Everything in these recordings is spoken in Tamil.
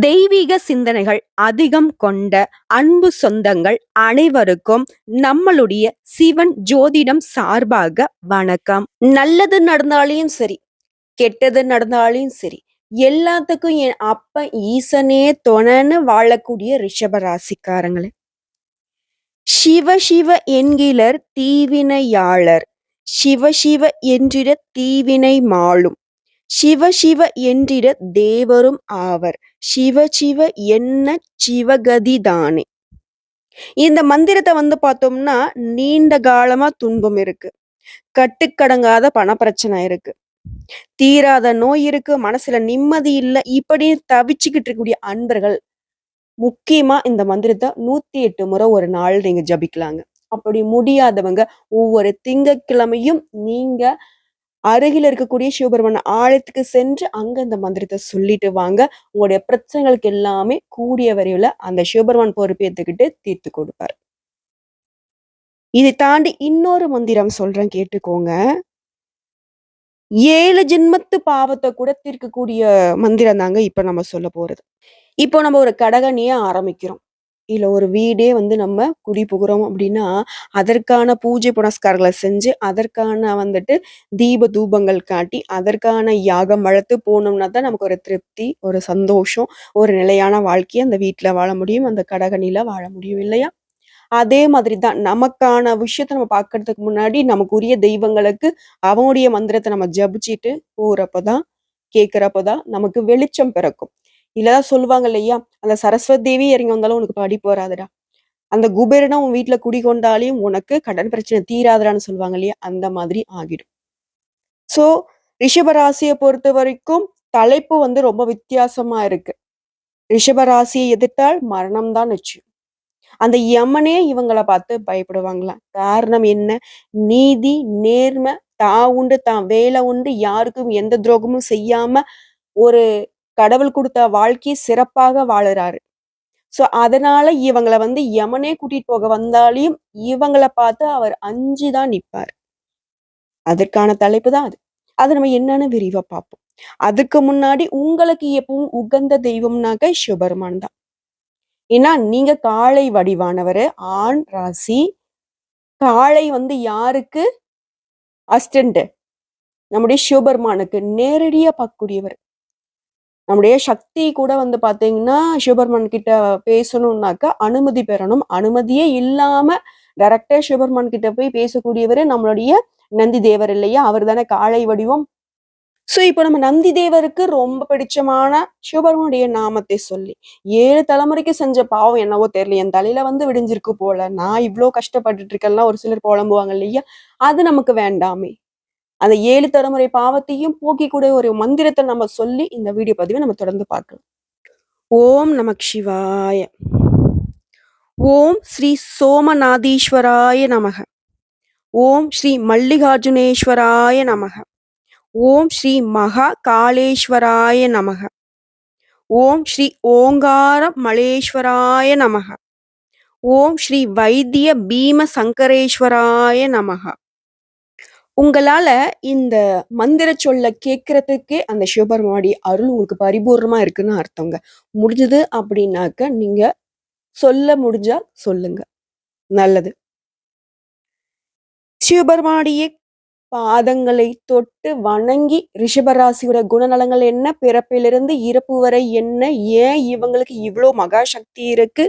தெய்வீக சிந்தனைகள் அதிகம் கொண்ட அன்பு சொந்தங்கள் அனைவருக்கும் நம்மளுடைய சிவன் ஜோதிடம் சார்பாக வணக்கம். நல்லது நடந்தாலையும் சரி கெட்டது நடந்தாலையும் சரி எல்லாத்துக்கும் என் அப்ப ஈசனே தொணன்னு வாழக்கூடிய ரிஷபராசிக்காரங்களே. சிவ சிவ என்கிற தீவினையாளர் சிவ சிவ என்றிட தீவினை மாளும். சிவ சிவ என்றிட தேவரும் ஆவர். சிவ சிவ என்ன சிவகதிதானே இந்த மந்திரத்தை வந்து பார்த்தோம்னா நீண்ட காலமா துன்பம் இருக்கு. கட்டுக்கடங்காத பணப்பிரச்சனை இருக்கு. தீராத நோய் இருக்கு. மனசுல நிம்மதி இல்லை. இப்படி தவிச்சுக்கிட்டு இருக்கக்கூடிய அன்பர்கள் முக்கியமா இந்த மந்திரத்தை நூத்தி எட்டு முறை ஒரு நாள் நீங்க ஜபிக்கலாங்க. அப்படி முடியாதவங்க ஒவ்வொரு திங்கக்கிழமையும் நீங்க அருகில் இருக்கக்கூடிய சிவபெருமன் ஆலயத்துக்கு சென்று அங்க அந்த மந்திரத்தை சொல்லிட்டு வாங்க. உங்களுடைய பிரச்சனைகளுக்கு எல்லாமே கூடிய வரையில அந்த சிவபெருமான் பொறுப்பேற்றுக்கிட்டு தீர்த்து கொடுப்பார். இதை தாண்டி இன்னொரு மந்திரம் சொல்றேன் கேட்டுக்கோங்க. ஏழு ஜென்மத்து பாவத்தை கூட தீர்க்கக்கூடிய மந்திரம் தாங்க இப்ப நம்ம சொல்ல போறது. இப்போ நம்ம ஒரு கடகணியை ஆரம்பிக்கிறோம். இல்லை ஒரு வீடே வந்து நம்ம குடி புகுறோம் அப்படின்னா, அதற்கான பூஜை புனஸ்காரங்களை செஞ்சு, அதற்கான வந்துட்டு தீப தூபங்கள் காட்டி, அதற்கான யாகம் வளர்த்து போனோம்னா தான் நமக்கு ஒரு திருப்தி, ஒரு சந்தோஷம், ஒரு நிலையான வாழ்க்கையை அந்த வீட்டில் வாழ முடியும். அந்த கடகணியில் வாழ முடியும் இல்லையா? அதே மாதிரி தான் நமக்கான விஷயத்த நம்ம பார்க்கறதுக்கு முன்னாடி நமக்குரிய தெய்வங்களுக்கு அவனுடைய மந்திரத்தை நம்ம ஜபிச்சுட்டு போகிறப்ப தான், கேட்குறப்ப தான் நமக்கு வெளிச்சம் பிறக்கும். இல்லதான் சொல்லுவாங்க இல்லையா? அந்த சரஸ்வதி தேவி இறங்கி வந்தாலும் உனக்கு படிப்பு வராதுடா அந்த குபேரனா உன் வீட்டுல குடிகொண்டாலையும் உனக்கு கடன் பிரச்சனை தீராதுடான்னு சொல்லுவாங்க இல்லையா? அந்த மாதிரி ஆகிடும். சோ ரிஷபராசியை பொறுத்த வரைக்கும் தலைப்பு வந்து ரொம்ப வித்தியாசமா இருக்கு. ரிஷபராசியை எதிர்த்தால் மரணம் தான் நிச்சயம். அந்த யமனே இவங்களை பார்த்து பயப்படுவாங்களாம். காரணம் என்ன? நீதி நேர்மை தான் உண்டு தான் வேலை உண்டு யாருக்கும் எந்த துரோகமும் செய்யாம ஒரு கடவுள் கொடுத்த வாழ்க்கையை சிறப்பாக வாழுறாரு. சோ அதனால இவங்களை வந்து யமனே கூட்டிட்டு போக வந்தாலையும் இவங்கள பார்த்து அவர் அஞ்சுதான் நிற்பார் அதற்கான தலைப்பு தான் அது. அதை நம்ம என்னன்னு விரிவா பார்ப்போம். அதுக்கு முன்னாடி உங்களுக்கு எப்பவும் உகந்த தெய்வம்னாக்க சிவபெருமான் தான். ஏன்னா நீங்க காளை வடிவானவர் ஆண் ராசி காளை வந்து யாருக்கு? அஸ்டண்ட் நம்முடைய சிவபெருமானுக்கு நேரடியா பார்க்கக்கூடியவர். நம்முடைய சக்தி கூட வந்து பார்த்தீங்கன்னா சிவபெருமான் கிட்ட பேசணும்னாக்க அனுமதி பெறணும். அனுமதியே இல்லாம டைரக்டா சிவபெருமான் கிட்ட போய் பேசக்கூடியவர் நம்மளுடைய நந்தி தேவர் இல்லையா? அவர் தானே காளை வடிவம். ஸோ இப்போ நம்ம நந்தி தேவருக்கு ரொம்ப பிடிச்சமான சிவபெருமனுடைய நாமத்தை சொல்லி ஏழு தலைமுறைக்கு செஞ்ச பாவம் என்னவோ தெரியல. என் தலையில வந்து விடிஞ்சிருக்கு போல. நான் இவ்வளோ கஷ்டப்பட்டுட்டு இருக்கேன்லாம் ஒரு சிலர் புலம்புவாங்க இல்லையா? அது நமக்கு வேண்டாமே. அந்த ஏழு தலைமுறை பாவத்தையும் போக்கிக்கூடிய ஒரு மந்திரத்தை நம்ம சொல்லி இந்த வீடியோ பதிவை நம்ம தொடர்ந்து பார்க்கலாம். ஓம் நமக் சிவாய ஓம் ஸ்ரீ சோமநாதீஸ்வராய நமக. ஓம் ஸ்ரீ மல்லிகார்ஜுனேஸ்வராய நமக. ஓம் ஸ்ரீ மகா காளேஸ்வராய நமக. ஓம் ஸ்ரீ ஓங்கார மலேஸ்வராய நமக. ஓம் ஸ்ரீ வைத்திய பீம சங்கரேஸ்வராய நமக. உங்களால இந்த மந்திர சொல்ல கேட்கறதுக்கே அந்த சிவபெருமானுடைய அருள் உங்களுக்கு பரிபூர்ணமா இருக்குன்னு அர்த்தங்க. முடிஞ்சது அப்படின்னாக்க நீங்க சொல்ல முடிஞ்சா சொல்லுங்க. நல்லது. சிவபெருமானுடைய பாதங்களை தொட்டு வணங்கி ரிஷபராசியோட குணநலங்கள் என்ன? பிறப்பிலிருந்து இறப்பு வரை என்ன? ஏன் இவங்களுக்கு இவ்வளோ மகா சக்தி இருக்கு?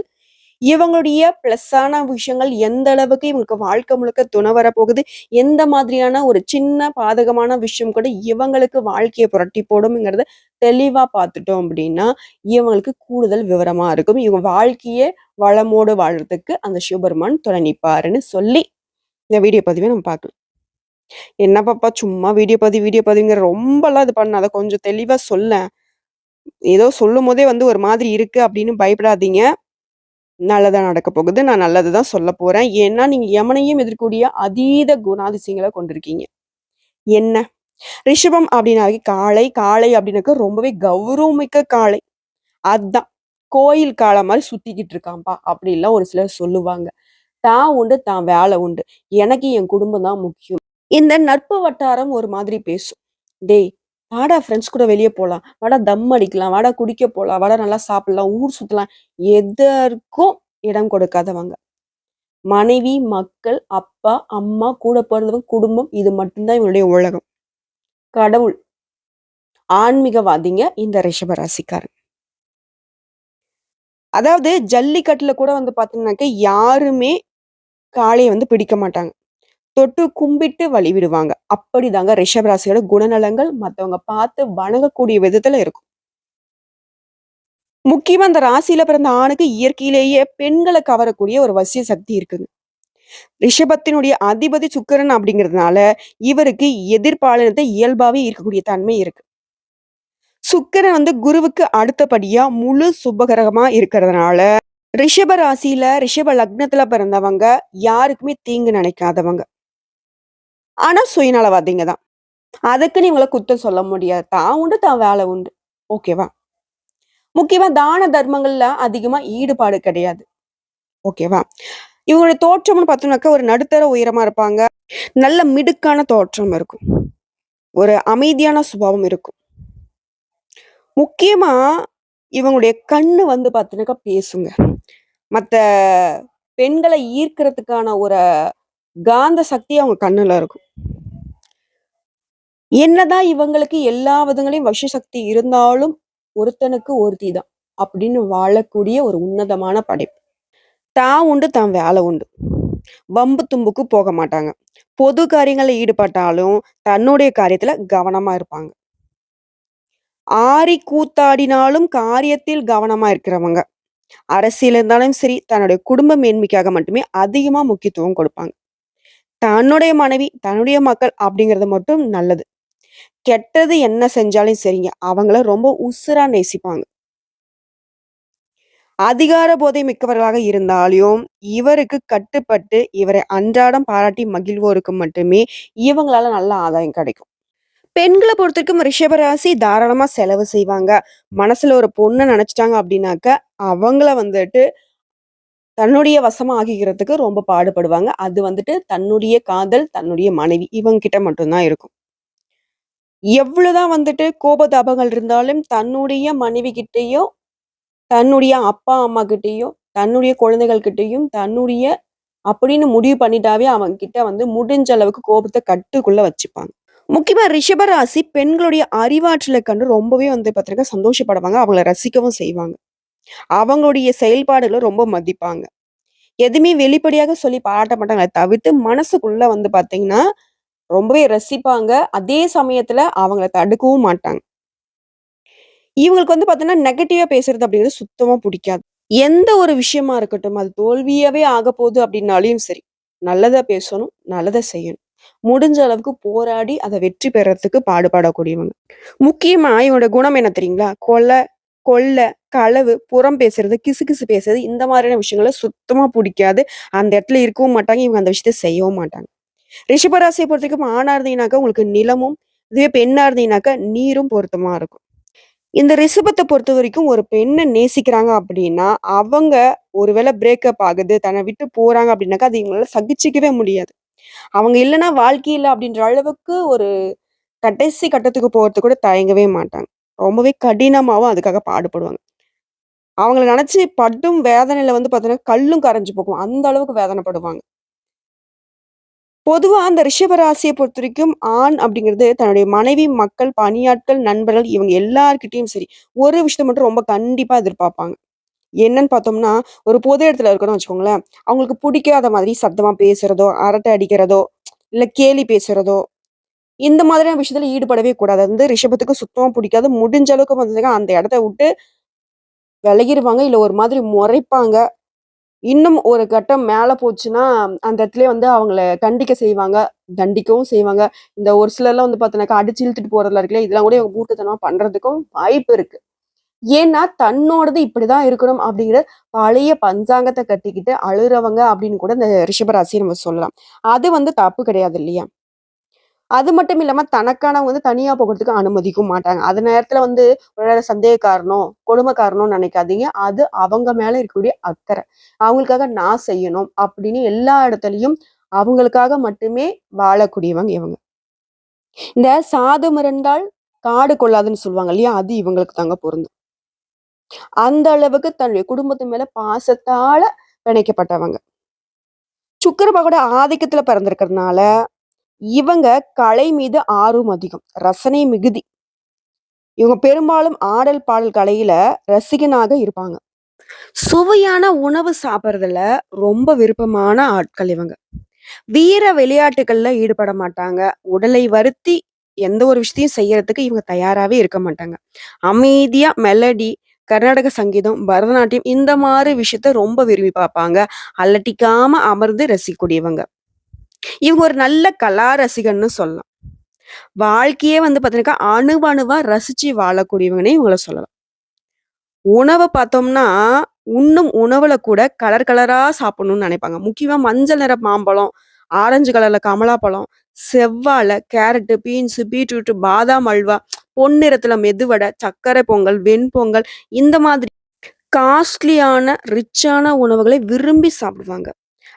இவங்களுடைய ப்ளஸ்ஸான விஷயங்கள் எந்த அளவுக்கு இவங்களுக்கு வாழ்க்கை முழுக்க துணை வரப்போகுது எந்த மாதிரியான ஒரு சின்ன பாதகமான விஷயம் கூட இவங்களுக்கு வாழ்க்கையை புரட்டி போடும்ங்கிறத தெளிவாக பார்த்துட்டோம் அப்படின்னா இவங்களுக்கு கூடுதல் விவரமாக இருக்கும். இவங்க வாழ்க்கையே வளமோடு வாழ்றதுக்கு அந்த சிவபெருமான் துணை நிற்பாருன்னு சொல்லி இந்த வீடியோ பதிவை நம்ம பார்க்கலாம். என்ன பாப்பா சும்மா வீடியோ பதிவு வீடியோ பதிவுங்கிற ரொம்பலாம் இது பண்ணாத கொஞ்சம் தெளிவாக சொல்ல ஏதோ சொல்லும் போதே வந்து ஒரு மாதிரி இருக்கு அப்படின்னு பயப்படாதீங்க. நல்லதா நடக்க போகுது. நான் நல்லது தான் சொல்ல போறேன். ஏன்னா, நீங்க யமனையும் எதிர்க்கூடிய அதீத குணாதிசயங்களை கொண்டிருக்கீங்க. என்ன? ரிஷபம் அப்படின்னாவே காளை. காளை அப்படின்னாக்க ரொம்பவே கௌரவமிக்க காளை. அதான். கோயில் காளை மாதிரி சுத்திக்கிட்டு இருக்கான்பா! அப்படின்லாம் ஒரு சிலர் சொல்லுவாங்க. தான் உண்டு, தான் வேலை உண்டு. எனக்கு என் குடும்பம் தான் முக்கியம். இந்த நட்பு வட்டாரம் ஒரு மாதிரி பேசும். டேய்! வாடா ஃப்ரெண்ட்ஸ் கூட வெளியே போகலாம் வாடா தம் அடிக்கலாம். வாடா குடிக்க போகலாம் வாடா நல்லா சாப்பிடலாம். ஊர் சுற்றலாம் எதற்கும் இடம் கொடுக்காதவங்க. மனைவி, மக்கள், அப்பா, அம்மா, கூட பிறந்தவங்க குடும்பம் இது மட்டும்தான் இவங்களுடைய உலகம். கடவுள். ஆன்மீகவாதிங்க இந்த ரிஷபராசிக்காரன் அதாவது ஜல்லிக்கட்டுல கூட வந்து பார்த்தீங்கன்னாக்க, யாருமே காளையை வந்து பிடிக்க மாட்டாங்க. தொட்டு கும்பிட்டு வழிவிடுவாங்க. அப்படிதாங்க ரிஷபராசியோட குணநலங்கள் மத்தவங்க பார்த்து வணங்கக்கூடிய விதத்துல இருக்கும். முக்கியமா அந்த ராசியில பிறந்த ஆணுக்கு இயற்கையிலேயே பெண்களை கவரக்கூடிய ஒரு வசிய சக்தி இருக்குங்க. ரிஷபத்தினுடைய அதிபதி சுக்கரன் அப்படிங்கிறதுனால, இவருக்கு எதிர்பாலினத்த இயல்பாவே இருக்கக்கூடிய தன்மை இருக்கு. சுக்கரன் வந்து குருவுக்கு அடுத்தபடியா முழு சுபகிரகமா இருக்கிறதுனால, ரிஷப ராசியில, ரிஷப லக்னத்துல பிறந்தவங்க யாருக்குமே தீங்கு நினைக்காதவங்க. ஆனா சுயநலவாதிங்க தான். அதுக்குன்னு இவங்களை குத்தம் சொல்ல முடியாது. தான் உண்டு, தான் வேலை உண்டு. ஓகேவா? முக்கியமா தான தர்மங்கள்ல அதிகமா ஈடுபாடு கிடையாது. ஓகேவா? இவங்களுடைய தோற்றம்னு பார்த்தோம்னாக்கா, ஒரு நடுத்தர உயரமா இருப்பாங்க. நல்ல மிடுக்கான தோற்றம் இருக்கும். ஒரு அமைதியான சுபாவம் இருக்கும். முக்கியமா இவங்களுடைய கண்ணு வந்து பார்த்தீங்கன்னாக்கா பேசுங்க. மத்த பெண்களை ஈர்க்கிறதுக்கான ஒரு காந்த சக்தி அவங்க கண்ணுல இருக்கும். என்னதான் இவங்களுக்கு எல்லா விதங்களையும் வசிய சக்தி இருந்தாலும், ஒருத்தனுக்கு ஒருத்தி தான். அப்படின்னு வாழக்கூடிய ஒரு உன்னதமான படைப்பு. தான் உண்டு, தான் வேலை உண்டு. வம்பு தும்புக்கு போக மாட்டாங்க. பொது காரியங்களில் ஈடுபட்டாலும், தன்னுடைய காரியத்துல கவனமா இருப்பாங்க. ஆரி கூத்தாடினாலும் காரியத்தில் கவனமா இருக்கிறவங்க. அரசியல் இருந்தாலும் சரி, தன்னுடைய குடும்ப மேன்மைக்காக மட்டுமே அதிகமா முக்கியத்துவம் கொடுப்பாங்க. தன்னுடைய மனைவி, தன்னுடைய மக்கள் அப்படிங்கிறது மட்டும் நல்லது. கெட்டது என்ன செஞ்சாலும் சரிங்க, அவங்கள ரொம்ப உசுரா நேசிப்பாங்க. அதிகார போதை மிக்கவர்களாக இருந்தாலும், இவருக்கு கட்டுப்பட்டு, இவரை அன்றாடம் பாராட்டி மகிழ்வோருக்கு மட்டுமே இவங்களால நல்ல ஆதாயம் கிடைக்கும். பெண்களை பொறுத்த வரைக்கும் ரிஷபராசி தாராளமா செலவு செய்வாங்க. மனசுல ஒரு பொண்ணை நினைச்சிட்டாங்க அப்படின்னாக்க, அவங்கள வந்துட்டு தன்னுடைய வசமாகிறதுக்கு ரொம்ப பாடுபடுவாங்க. அது வந்துட்டு தன்னுடைய காதல், தன்னுடைய மனைவி இவங்க கிட்ட மட்டும்தான் இருக்கும். எவ்வளவுதான் வந்துட்டு கோபதாபங்கள் இருந்தாலும், தன்னுடைய மனைவி கிட்டயும், தன்னுடைய அப்பா, அம்மா கிட்டேயோ தன்னுடைய குழந்தைகள் கிட்டேயும் தன்னுடைய அப்படின்னு முடிவு பண்ணிட்டாவே அவங்க கிட்ட வந்து முடிஞ்ச அளவுக்கு கோபத்தை கட்டுக்குள்ள வச்சுப்பாங்க. முக்கியமா ரிஷபராசி பெண்களுடைய அறிவாற்றலை கண்டு ரொம்பவே வந்து பார்த்தீங்கன்னா சந்தோஷப்படுவாங்க. அவங்கள ரசிக்கவும் செய்வாங்க. அவங்களுடைய செயல்பாடுகளை ரொம்ப மதிப்பாங்க. எதுவுமே வெளிப்படையாக சொல்லி பாராட்ட மாட்டாங்களே தவிர்த்து, மனசுக்குள்ள வந்து பார்த்தீங்கன்னா, ரொம்பவே ரசிப்பாங்க. அதே சமயத்துல அவங்கள தடுக்கவும் மாட்டாங்க. இவங்களுக்கு வந்து பார்த்தீங்கன்னா, நெகட்டிவா பேசுறது அப்படிங்கிறது சுத்தமா பிடிக்காது எந்த ஒரு விஷயமா இருக்கட்டும், அது தோல்வியாவே ஆகப்போகுது அப்படின்னாலையும் சரி, நல்லதா பேசணும், நல்லதை செய்யணும். முடிஞ்ச அளவுக்கு போராடி அதை வெற்றி பெறத்துக்கு பாடுபடக்கூடியவங்க. முக்கியமா இவங்களோட குணம் என்ன தெரியுங்களா? கொலை, கொல்ல களவு, புறம் பேசுறது, கிசுகிசு பேசுறது இந்த மாதிரியான விஷயங்கள சுத்தமா பிடிக்காது அந்த இடத்துல இருக்கவும் மாட்டாங்க. இவங்க அந்த விஷயத்த செய்யவும் மாட்டாங்க. ரிஷபராசியை பொறுத்த பொறுத்தவரைக்கும் ஆணா இருந்தீங்கனாக்கா, உங்களுக்கு நிலமும், இதுவே பெண்ணா இருந்தீங்கனாக்கா நீரும் பொருத்தமா இருக்கும். இந்த ரிஷபத்தை பொறுத்த வரைக்கும் ஒரு பெண்ணை நேசிக்கிறாங்க அப்படின்னா, அவங்க ஒருவேளை பிரேக்கப் ஆகுது, தன்னை விட்டு போறாங்க அப்படின்னாக்கா, அது இவங்களால சகிச்சிக்கவே முடியாது. அவங்க இல்லன்னா வாழ்க்கையில் அப்படின்ற அளவுக்கு ஒரு கடைசி கட்டத்துக்கு போறதுக்கு கூட தயங்கவே மாட்டாங்க. ரொம்பவே கடினமாவும் அதுக்காக பாடுபடுவாங்க. அவங்கள நினச்சி படும் வேதனையில வந்து பார்த்தீங்கன்னா, கல்லும் கரைஞ்சு போகும். அந்த அளவுக்கு வேதனைப்படுவாங்க. பொதுவாக அந்த ரிஷபராசியை பொறுத்த வரைக்கும் ஆண் அப்படிங்கிறது தன்னுடைய மனைவி, மக்கள், பணியாட்கள், நண்பர்கள் இவங்க எல்லார்கிட்டயும் சரி, ஒரு விஷயத்த மட்டும் ரொம்ப கண்டிப்பாக எதிர்பார்ப்பாங்க. என்னன்னு பார்த்தோம்னா, ஒரு பொது இடத்துல இருக்கணும்னு வச்சுக்கோங்களேன், அவங்களுக்கு பிடிக்காத மாதிரி சத்தமா பேசுறதோ, அரட்டை அடிக்கிறதோ, இல்லை கேலி பேசுறதோ, இந்த மாதிரியான விஷயத்துல ஈடுபடவே கூடாது. அது வந்து ரிஷபத்துக்கு சுத்தமாக பிடிக்காது முடிஞ்ச அளவுக்கு பார்த்தீங்கன்னா, அந்த இடத்த விட்டு விலகிடுவாங்க இல்லை ஒரு மாதிரி முறைப்பாங்க. இன்னும் ஒரு கட்டம் மேலே போச்சுன்னா, அந்த இடத்துல வந்து அவங்கள கண்டிக்க செய்வாங்க. தண்டிக்கவும் செய்வாங்க. இந்த ஒரு சிலர்லாம் வந்து பார்த்தோன்னாக்கா அடிச்சு இழுத்துட்டு போறதுல இருக்குல்ல, இதெல்லாம் கூட இவங்க மூட்டத்தனமாக பண்ணுறதுக்கும் வாய்ப்பு இருக்கு. ஏன்னா, தன்னோடது இப்படிதான் இருக்கணும் அப்படிங்கிற பழைய பஞ்சாங்கத்தை கட்டிக்கிட்டு அழுறவங்க அப்படின்னு கூட இந்த ரிஷபராசி நம்ம சொல்லலாம். அது வந்து தப்பு கிடையாது இல்லையா? அது மட்டும் இல்லாம தனக்கானவங்க வந்து தனியா போகிறதுக்கு அனுமதிக்கும் மாட்டாங்க. அது நேரத்துல வந்து ஒரு கொடுமை காரணம்னு நினைக்காதீங்க. அது அவங்க மேல இருக்கக்கூடிய அக்கறை. அவங்களுக்காக நான் செய்யணும் அப்படின்னு எல்லா இடத்துலயும் அவங்களுக்காக மட்டுமே வாழக்கூடியவங்க இவங்க. இந்த "சாது மிரண்டால் காடு கொள்ளாதுன்னு சொல்லுவாங்க இல்லையா? அது இவங்களுக்கு தாங்க பொருந்தும். அந்த அளவுக்கு தன்னுடைய குடும்பத்து மேல பாசத்தால பிணைக்கப்பட்டவங்க. சுக்கர பகோட ஆதிக்கத்துல பிறந்திருக்கிறதுனால, இவங்க கலை மீது ஆர்வம் அதிகம். ரசனை மிகுதி. இவங்க பெரும்பாலும் ஆடல், பாடல் கலையில ரசிகனாக இருப்பாங்க. சுவையான உணவு சாப்பிடுறதுல ரொம்ப விருப்பமான ஆட்கள் இவங்க. வீர விளையாட்டுகள்ல ஈடுபட மாட்டாங்க. உடலை வருத்தி எந்த ஒரு விஷயத்தையும் செய்யறதுக்கு இவங்க தயாராவே இருக்க மாட்டாங்க. அமைதியா மெலடி, கர்நாடக சங்கீதம், பரதநாட்டியம் இந்த மாதிரி விஷயத்த ரொம்ப விரும்பி பார்ப்பாங்க. அலட்டிக்காம அமர்ந்து ரசிக்கக்கூடியவங்க. இவங்க ஒரு நல்ல கலா ரசிகன்னு சொல்லலாம். வாழ்க்கையே வந்து பார்த்தீங்கன்னாக்கா, அணுவணுவா ரசிச்சு வாழக்கூடியவங்கன்னே இவங்கள சொல்லலாம். உணவை பார்த்தோம்னா, உண்ணும் உணவுல கூட கலர் கலரா சாப்பிடணும்னு நினைப்பாங்க. முக்கியமா மஞ்சள் நிற மாம்பழம், ஆரஞ்சு கலர்ல கமலாப்பழம், செவ்வாழை, கேரட்டு, பீன்ஸு, பீட்ரூட், பாதாம் அல்வா, பொன்னிறத்துல மெதுவடை, சர்க்கரை பொங்கல், வெண்பொங்கல் இந்த மாதிரி காஸ்ட்லியான, ரிச்சான உணவுகளை விரும்பி சாப்பிடுவாங்க.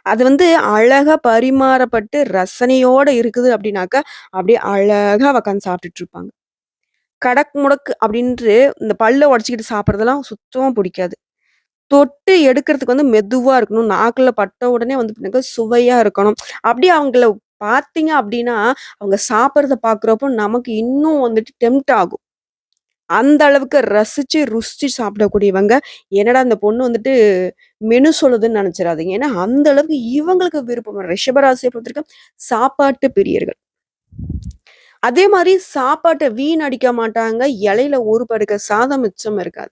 அது வந்து அழகாக பரிமாறப்பட்டு ரசனையோடு இருக்குது அப்படின்னாக்கா, அப்படியே அழகாக உக்காந்து சாப்பிட்டுட்டு இருப்பாங்க. கடக் முடக்கு அப்படின்ட்டு இந்த பல்ல உடச்சிக்கிட்டு சாப்பிட்றதெல்லாம் சுத்தமாக பிடிக்காது. தொட்டு எடுக்கிறதுக்கு வந்து மெதுவாக இருக்கணும். நாக்கில் பட்ட உடனே வந்து பார்த்தீங்கன்னா, சுவையாக இருக்கணும். அப்படியே அவங்கள பார்த்தீங்க அப்படின்னா, அவங்க சாப்பிட்றத பார்க்குறப்போ நமக்கு இன்னும் வந்துட்டு டெம்ட் ஆகும். அந்த அளவுக்கு ரசிச்சு, ருசிச்சு சாப்பிடக்கூடியவங்க. என்னடா அந்த பொண்ணு வந்துட்டு மெனு சொல்லுதுன்னு நினைச்சிராதீங்க. ஏன்னா, அந்த அளவுக்கு இவங்களுக்கு விருப்பம். ரிஷபராசியை பொறுத்திருக்க சாப்பாட்டு பிரியர்கள். அதே மாதிரி சாப்பாட்டை வீணடிக்க மாட்டாங்க. இலையில ஒரு படுக்க சாதம் மிச்சம் இருக்காது.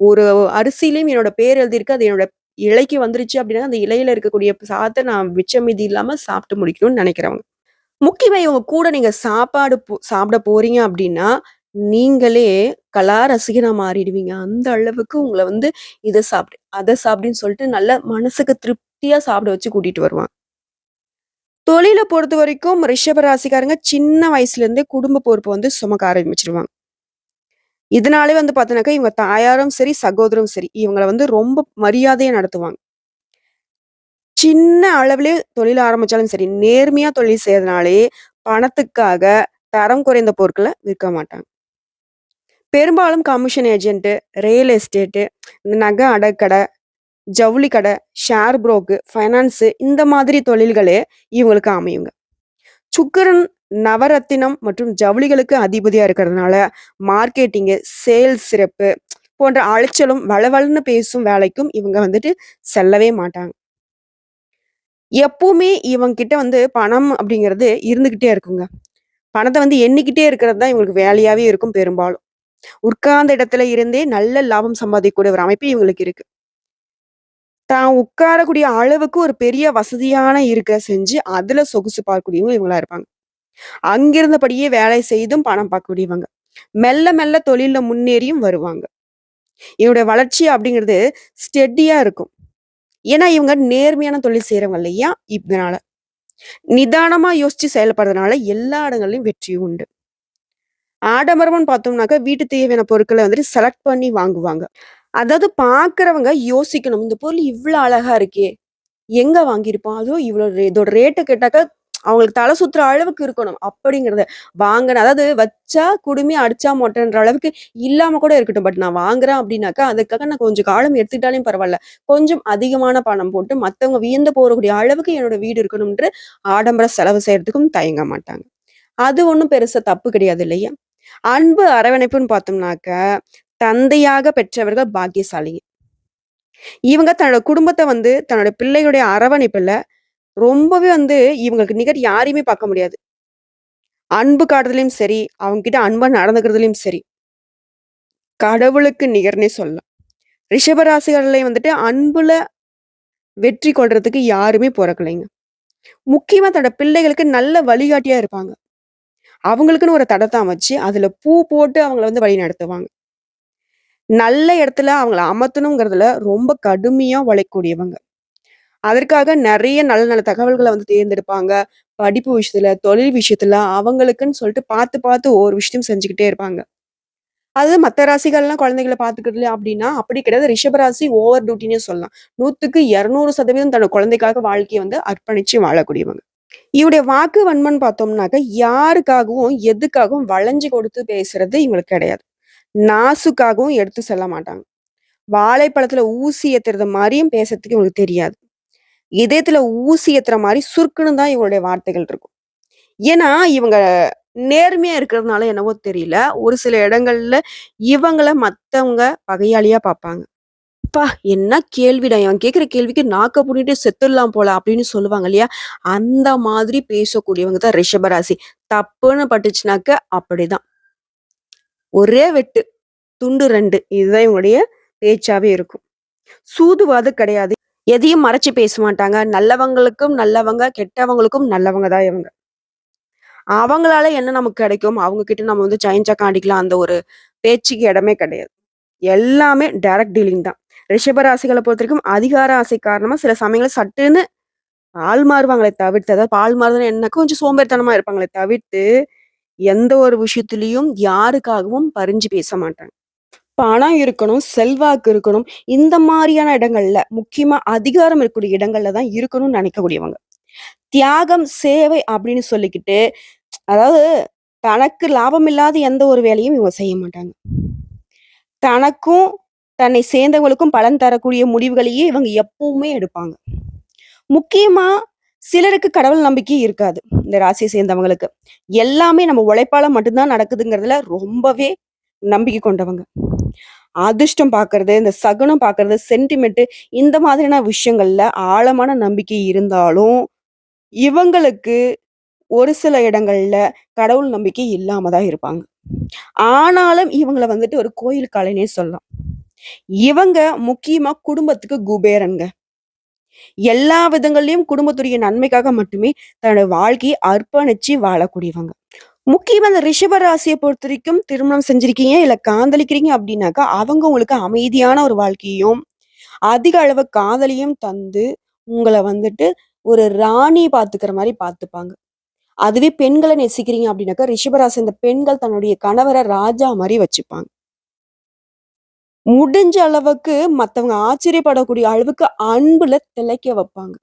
ஒரு அரிசியிலயும் என்னோட பேர் எழுதியிருக்கு. அது என்னோட இலைக்கு வந்துருச்சு அப்படின்னா, அந்த இலையில இருக்கக்கூடிய சாதத்தை நான் மிச்சம் மீதி இல்லாம சாப்பிட்டு முடிக்கணும்னு நினைக்கிறவங்க. முக்கியமா இவங்க கூட நீங்க சாப்பாடு போ சாப்பிட போறீங்க அப்படின்னா, நீங்களே கலா ரசிகனா மாறிடுவீங்க. அந்த அளவுக்கு உங்களை வந்து இதை சாப்பிடு, அதை சாப்பிடுன்னு சொல்லிட்டு நல்ல மனசுக்கு திருப்தியா சாப்பிட வச்சு கூட்டிட்டு வருவாங்க. தொழிலை பொறுத்த வரைக்கும் ரிஷப ராசிக்காரங்க சின்ன வயசுலேருந்தே குடும்ப பொறுப்பு வந்து சுமக்க ஆரம்பிச்சிருவாங்க இதனாலே வந்து பார்த்தீங்கன்னாக்கா, இவங்க தாயாரும் சரி, சகோதரரும் சரி, இவங்கள வந்து ரொம்ப மரியாதையை நடத்துவாங்க. சின்ன அளவிலே தொழில் ஆரம்பிச்சாலும் சரி, நேர்மையா தொழில் செய்யறதுனாலே பணத்துக்காக தரம் குறைந்த பொருட்களை விற்க மாட்டாங்க. பெரும்பாலும் கமிஷன் ஏஜென்ட்டு ரியல் எஸ்டேட்டு இந்த நகை அடக்கடை, ஜவுளி கடை, ஷேர் புரோக்கு ஃபைனான்ஸு இந்த மாதிரி தொழில்களே இவங்களுக்கு அமையுங்க. சுக்கரன் நவரத்தினம் மற்றும் ஜவுளிகளுக்கு அதிபதியாக இருக்கிறதுனால, மார்க்கெட்டிங்கு, சேல்ஸ் சிறப்பு போன்ற அலைச்சலும், வளவளன்னு பேசும் வேலைக்கும் இவங்க வந்துட்டு செல்லவே மாட்டாங்க. எப்பவுமே இவங்க கிட்ட வந்து பணம் அப்படிங்கிறது இருந்துக்கிட்டே இருக்குங்க. பணத்தை வந்து எண்ணிக்கிட்டே இருக்கிறது தான் இவங்களுக்கு வேலையாகவே இருக்கும் பெரும்பாலும். உட்கார்ந்த இடத்துல இருந்தே நல்ல லாபம் சம்பாதிக்கக்கூடிய ஒரு அமைப்பு இவங்களுக்கு இருக்கு. தான் உட்காரக்கூடிய அளவுக்கு ஒரு பெரிய வசதியான இருக்க செஞ்சு, அதுல சொகுசு பார்க்கக்கூடியவங்க இவங்களா இருப்பாங்க. அங்கிருந்தபடியே வேலை செய்தும் பணம் பார்க்கக்கூடியவங்க. மெல்ல மெல்ல தொழில்ல முன்னேறியும் வருவாங்க. இவனுடைய வளர்ச்சி அப்படிங்கிறது ஸ்டெடியா இருக்கும். ஏன்னா, இவங்க நேர்மையான தொழில் செய்யறவங்க இல்லையா? இதனால. நிதானமா யோசிச்சு செயல்படுறதுனால எல்லா இடங்கள்லயும் வெற்றி உண்டு. ஆடம்பரம்னு பார்த்தோம்னாக்கா, வீட்டு தேவையான பொருட்களை வந்துட்டு செலக்ட் பண்ணி வாங்குவாங்க. அதாவது பார்க்குறவங்க யோசிக்கணும். இந்த பொருள் இவ்வளோ அழகா இருக்கே! எங்க வாங்கியிருப்பான்? அதுவும் இவ்வளோ ரே இதோட ரேட்டை கேட்டாக்கா, அவங்களுக்கு தலை சுத்துற அளவுக்கு இருக்கணும். அப்படிங்கிறத வாங்கின அதாவது வச்சா குடுமி, அடிச்சா மொட்டைன்ற அளவுக்கு இல்லாம கூட இருக்கட்டும். பட் நான் வாங்குறேன் அப்படின்னாக்கா, அதுக்காக நான் கொஞ்சம் காலம் எடுத்துக்கிட்டாலும் பரவாயில்ல கொஞ்சம் அதிகமான பணம் போட்டு மற்றவங்க வியந்து போகக்கூடிய அளவுக்கு என்னோட வீடு இருக்கணும்ன்ற ஆடம்பர செலவு செய்கிறதுக்கும் தயங்க மாட்டாங்க. அது ஒன்றும் பெருசா தப்பு கிடையாது இல்லையா? அன்பு அரவணைப்புன்னு பார்த்தோம்னாக்க, தந்தையாக பெற்றவர்கள் பாக்கியசாலி இவங்க தன்னோட குடும்பத்தை வந்து தன்னோட பிள்ளைகளுடைய அரவணைப்புல ரொம்பவே வந்து இவங்களுக்கு நிகர் யாரையுமே பார்க்க முடியாது. அன்பு காட்டுறதுலயும் சரி, அவங்க கிட்ட அன்பா நடந்துக்கிறதுலயும் சரி. கடவுளுக்கு நிகர்னே சொல்லலாம். ரிஷபராசிகள்லேயும் வந்துட்டு அன்புல வெற்றி கொள்றதுக்கு யாருமே பொறக்கலைங்க. முக்கியமா தன்னோட பிள்ளைகளுக்கு நல்ல வழிகாட்டியா இருப்பாங்க. அவங்களுக்குன்னு ஒரு தடத்தை அமைச்சு, அதுல பூ போட்டு அவங்கள வந்து வழி நடத்துவாங்க. நல்ல இடத்துல அவங்கள அமர்த்தணுங்கிறதுல ரொம்ப கடுமையா உழைக்கக்கூடியவங்க. அதற்காக நிறைய நல்ல நல்ல தகவல்களை வந்து தேர்ந்தெடுப்பாங்க. படிப்பு விஷயத்துல, தொழில் விஷயத்துல அவங்களுக்குன்னு சொல்லிட்டு பார்த்து பார்த்து ஒவ்வொரு விஷயத்தையும் செஞ்சுக்கிட்டே இருப்பாங்க. அது மத்த ராசிகள்லாம் குழந்தைகளை பார்த்துக்கிறதுல அப்படின்னா, அப்படி கிடையாது. ரிஷபராசி ஓவர் டியூட்டினே சொல்லலாம். 100க்கு 200% தன்னோட குழந்தைக்காக வாழ்க்கையை வந்து அர்ப்பணிச்சு வாழக்கூடியவங்க. இவருடைய வாக்கு வன்மன் பார்த்தோம்னாக்க, யாருக்காகவும், எதுக்காகவும் வளைஞ்சு கொடுத்து பேசுறது இவங்களுக்கு கிடையாது. நாசுக்காகவும் எடுத்து செல்ல மாட்டாங்க. வாழைப்பழத்துல ஊசி ஏத்துறது மாதிரியும் பேசுறதுக்கு இவங்களுக்கு தெரியாது. இதயத்துல ஊசி ஏத்துற மாதிரி சுருக்குன்னு தான் இவங்களுடைய வார்த்தைகள் இருக்கும். ஏன்னா, இவங்க நேர்மையா இருக்கிறதுனால என்னவோ தெரியல, ஒரு சில இடங்கள்ல இவங்கள மத்தவங்க பகையாளியா பார்ப்பாங்க. "அப்பா! என்ன கேள்விடா! இவன் கேட்குற கேள்விக்கு நாக்க புண்ணிட்டு செத்துடலாம் போல" அப்படின்னு சொல்லுவாங்க இல்லையா? அந்த மாதிரி பேசக்கூடியவங்க தான் ரிஷபராசி. தப்புன்னு பட்டுச்சுனாக்க அப்படிதான். ஒரே வெட்டு. துண்டு ரெண்டு இதுதான் இவங்களுடைய பேச்சாவே இருக்கும். சூதுவாது கிடையாது. எதையும் மறைச்சு பேச மாட்டாங்க. நல்லவங்களுக்கும் நல்லவங்க, கெட்டவங்களுக்கும் நல்லவங்க தான் இவங்க. அவங்களால என்ன நமக்கு கிடைக்கும்? அவங்க கிட்ட நம்ம வந்து சைன் காட்டிக்கலாம் அந்த ஒரு பேச்சுக்கு இடமே கிடையாது. எல்லாமே டைரக்ட் டீலிங் தான். ரிஷபராசிகள பொறுத்தவரைக்கும் அதிகார ஆசை காரணமா சில சமயங்கள் சட்டுன்னு ஆள் மாறுவாங்களே தவிர்த்து, அதாவது பால் மாறுதுன்னா என்ன? கொஞ்சம் சோம்பேறித்தனமா இருப்பாங்களே தவிர்த்து, எந்த ஒரு விஷயத்துலயும் யாருக்காகவும் பரிஞ்சு பேச மாட்டாங்க. பணம் இருக்கணும், செல்வாக்கு இருக்கணும். இந்த மாதிரியான இடங்கள்ல, முக்கியமா அதிகாரம் இருக்கக்கூடிய இடங்கள்ல தான் இருக்கணும்னு நினைக்கக்கூடியவங்க. தியாகம், சேவை அப்படின்னு சொல்லிக்கிட்டு, அதாவது தனக்கு லாபம் இல்லாத எந்த ஒரு வேலையும் இவங்க செய்ய மாட்டாங்க. தனக்கும், தன்னை சேர்ந்தவங்களுக்கும் பலன் தரக்கூடிய முடிவுகளையே இவங்க எப்பவுமே எடுப்பாங்க. முக்கியமா சிலருக்கு கடவுள் நம்பிக்கை இருக்காது. இந்த ராசியை சேர்ந்தவங்களுக்கு. எல்லாமே நம்ம உழைப்பால மட்டும்தான் நடக்குதுங்கிறதுல ரொம்பவே நம்பிக்கை கொண்டவங்க. அதிர்ஷ்டம் பார்க்கறது, இந்த சகுனம் பார்க்கறது, சென்டிமெண்ட் இந்த மாதிரியான விஷயங்கள்ல ஆழமான நம்பிக்கை இருந்தாலும், இவங்களுக்கு ஒரு சில இடங்கள்ல கடவுள் நம்பிக்கை இல்லாம தான் இருப்பாங்க. ஆனாலும் இவங்களை வந்துட்டு ஒரு கோயில் கலைனே சொல்லலாம். இவங்க முக்கியமா குடும்பத்துக்கு குபேரன்ங்க. எல்லா விதங்கள்லயும் குடும்பத்துடைய நன்மைக்காக மட்டுமே தன்னோட வாழ்க்கையை அர்ப்பணிச்சு வாழக்கூடியவங்க. முக்கியமா இந்த ரிஷப பொறுத்த வரைக்கும் திருமணம் செஞ்சிருக்கீங்க, இல்ல காதலிக்கிறீங்க அப்படின்னாக்கா, அவங்க உங்களுக்கு அமைதியான ஒரு வாழ்க்கையும், அதிக அளவு காதலியும் தந்து, உங்களை வந்துட்டு ஒரு ராணி பாத்துக்கிற மாதிரி பாத்துப்பாங்க அதுவே பெண்களை நேசிக்கிறீங்க அப்படின்னாக்கா, ரிஷபராசி இந்த பெண்கள் தன்னுடைய கணவரை ராஜா மாதிரி வச்சுப்பாங்க. முடிஞ்ச அளவுக்கு மற்றவங்க ஆச்சரியப்படக்கூடிய அளவுக்கு அன்புல திளைக்க வைப்பாங்க.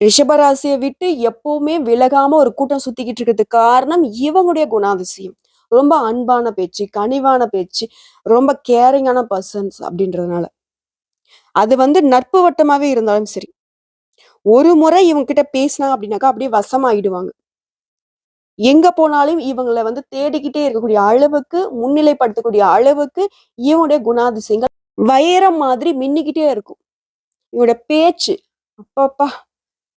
ரிஷபராசியை விட்டு எப்பவுமே விலகாம ஒரு கூட்டம் சுத்திக்கிட்டு இருக்கிறதுக்கு காரணம் இவங்களுடைய குணாதிசயம். ரொம்ப அன்பான பேச்சு, கனிவான பேச்சு, ரொம்ப கேரிங்கான பர்சன்ஸ் அப்படின்றதுனால. அது வந்து நட்பு வட்டமாவே இருந்தாலும் சரி. ஒரு முறை இவங்க கிட்ட பேசினாங்க அப்படின்னாக்கா, அப்படியே வசமாயிடுவாங்க. எங்க போனாலும் இவங்களை வந்து தேடிக்கிட்டே இருக்கக்கூடிய அளவுக்கு, முன்னிலைப்படுத்தக்கூடிய அளவுக்கு இவனுடைய குணாதிசயங்கள் வைரம் மாதிரி மின்னிக்கிட்டே இருக்கும். இவங்களோட பேச்சு, அப்பப்பா!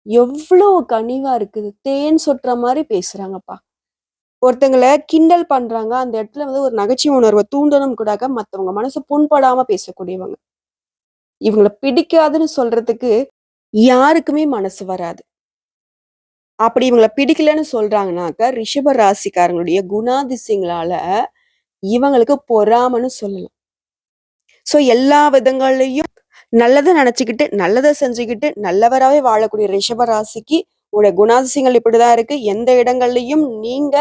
எவ்வளோ கனிவா இருக்குது. தேன் சொட்டுற மாதிரி பேசுறாங்கப்பா. ஒருத்தங்களை கிண்டல் பண்றாங்க. அந்த இடத்துல வந்து ஒரு நகைச்சுவை உணர்வை தூண்டணும் கூடாக மற்றவங்க மனசு புண்படாம பேசக்கூடியவங்க. இவங்கள பிடிக்காதுன்னு சொல்றதுக்கு யாருக்குமே மனசு வராது. அப்படி இவங்கள பிடிக்கலன்னு சொல்றாங்கனாக்கா ரிஷப ராசிக்காரங்களுடைய குணாதிசயங்களால இவங்களுக்கு பொறாமன்னு சொல்லலாம். ஸோ எல்லா விதங்களையும் நல்லதை நினச்சிக்கிட்டு நல்லதை செஞ்சுக்கிட்டு, நல்லவராவே வாழக்கூடிய ரிஷப ராசிக்கு உங்களுடைய குணாதிசயங்கள் இப்படிதான் இருக்கு. எந்த இடங்கள்லயும் நீங்க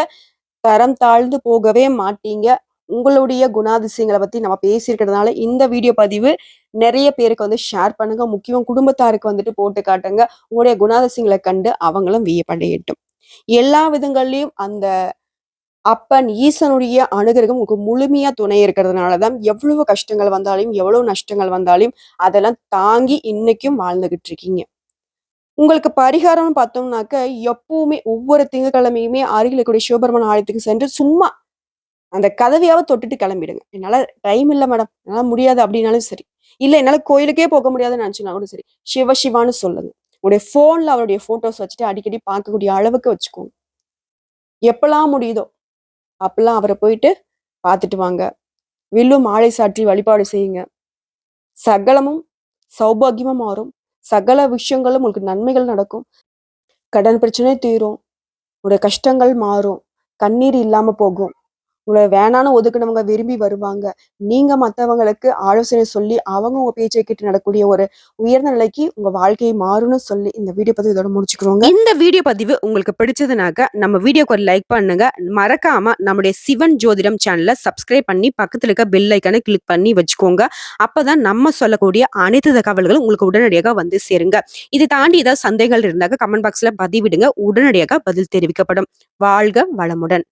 தரம் தாழ்ந்து போகவே மாட்டீங்க. உங்களுடைய குணாதிசயங்களை பத்தி நம்ம பேசியிருக்கிறதுனால, இந்த வீடியோ பதிவு நிறைய பேருக்கு வந்து ஷேர் பண்ணுங்க. முக்கியம் குடும்பத்தாருக்கு வந்துட்டு போட்டு காட்டுங்க. உங்களுடைய குணாதிசயங்களை கண்டு அவங்களும் வியப்படையட்டும். எல்லா விதங்கள்லயும் அந்த அப்பன் ஈசனுடைய அனுகிரகம் உங்களுக்கு முழுமையா துணை இருக்கிறதுனால தான் எவ்வளவு கஷ்டங்கள் வந்தாலும், எவ்வளவு நஷ்டங்கள் வந்தாலும், அதெல்லாம் தாங்கி இன்னைக்கும் வாழ்ந்துகிட்டு இருக்கீங்க. உங்களுக்கு பரிகாரம்னு பார்த்தோம்னாக்க, எப்பவுமே ஒவ்வொரு திங்கக்கிழமையுமே அருகில் இருக்கக்கூடிய சிவபெருமான் ஆலயத்துக்கு சென்று சும்மா அந்த கதவையாவது தொட்டுட்டு கிளம்பிடுங்க. "என்னால டைம் இல்லை மேடம். என்னால முடியாது" அப்படின்னாலும் சரி. இல்ல என்னால கோயிலுக்கே போக முடியாதுன்னு நினைச்சீங்கன்னா கூட சரி. சிவ சிவான்னு சொல்லுங்க. உங்களுடைய ஃபோனில் அவருடைய ஃபோட்டோஸ் வச்சுட்டு அடிக்கடி பார்க்கக்கூடிய அளவுக்கு வச்சுக்கோங்க. எப்பெல்லாம் முடியுதோ, அப்பெல்லாம் அவரை போயிட்டு பார்த்துட்டு வாங்க. வில்லும் மாலை சாற்றி வழிபாடு செய்யுங்க. சகலமும் சௌபாக்கியமா மாறும். சகல விஷயங்களும் உங்களுக்கு நன்மைகள் நடக்கும். கடன் பிரச்சனை தீரும். உங்களுடைய கஷ்டங்கள் மாறும். கண்ணீர் இல்லாம போகும். உங்களை வேணான்னு ஒதுக்குனவங்க விரும்பி வருவாங்க. நீங்க மற்றவங்களுக்கு ஆலோசனை சொல்லி, அவங்க உங்க பேச்சை கேட்டு நடக்கக்கூடிய ஒரு உயர்ந்த நிலைக்கு உங்க வாழ்க்கையை மாறும்னு சொல்லி, இந்த வீடியோ பதிவு இதோட முடிச்சுக்கிறோங்க. இந்த வீடியோ பதிவு உங்களுக்கு பிடிச்சதுனாக்க, நம்ம வீடியோக்கு ஒரு லைக் பண்ணுங்க. மறக்காம நம்முடைய சிவன் ஜோதிடம் சேனலை சப்ஸ்கிரைப் பண்ணி, பக்கத்துல இருக்க பெல் ஐக்கனை கிளிக் பண்ணி வச்சுக்கோங்க. அப்பதான் நம்ம சொல்லக்கூடிய அனைத்து தகவல்களும் உங்களுக்கு உடனடியாக வந்து சேருங்க. இதை தாண்டி ஏதாவது சந்தேகங்கள் இருந்தாக்க கமெண்ட் பாக்ஸ்ல பதிவிடுங்க. உடனடியாக பதில் தெரிவிக்கப்படும். வாழ்க வளமுடன்.